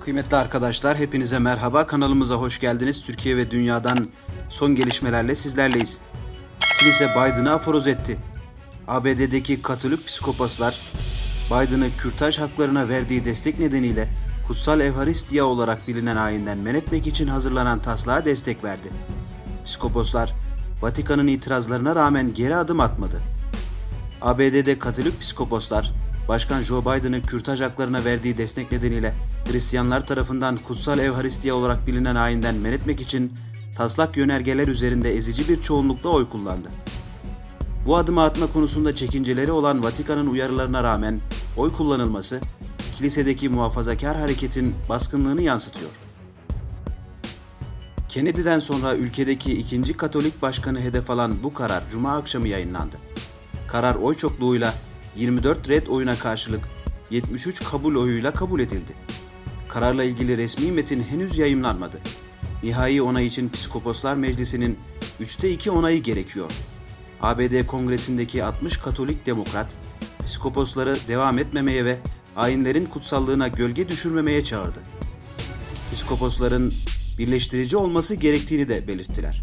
Kıymetli arkadaşlar, hepinize merhaba. Kanalımıza hoş geldiniz. Türkiye ve dünyadan son gelişmelerle sizlerleyiz. Kilise Biden'ı aforoz etti. ABD'deki Katolik psikopaslar, Biden'ı kürtaj haklarına verdiği destek nedeniyle Kutsal Evharistiya olarak bilinen ayinden men etmek için hazırlanan taslağa destek verdi. Psikoposlar, Vatikan'ın itirazlarına rağmen geri adım atmadı. ABD'de Katolik psikoposlar, Başkan Joe Biden'ın kürtaj haklarına verdiği destek nedeniyle Hristiyanlar tarafından kutsal Evharistiya olarak bilinen ayinden men etmek için taslak yönergeler üzerinde ezici bir çoğunlukla oy kullandı. Bu adımı atma konusunda çekinceleri olan Vatikan'ın uyarılarına rağmen oy kullanılması, kilisedeki muhafazakar hareketin baskınlığını yansıtıyor. Kennedy'den sonra ülkedeki ikinci Katolik başkanı hedef alan bu karar Cuma akşamı yayınlandı. Karar oy çokluğuyla 24 red oyuna karşılık 73 kabul oyuyla kabul edildi. Kararla ilgili resmi metin henüz yayımlanmadı. Nihai onay için Psikoposlar Meclisi'nin 3'te 2 onayı gerekiyor. ABD Kongresi'ndeki 60 Katolik Demokrat, psikoposları devam etmemeye ve ayinlerin kutsallığına gölge düşürmemeye çağırdı. Psikoposların birleştirici olması gerektiğini de belirttiler.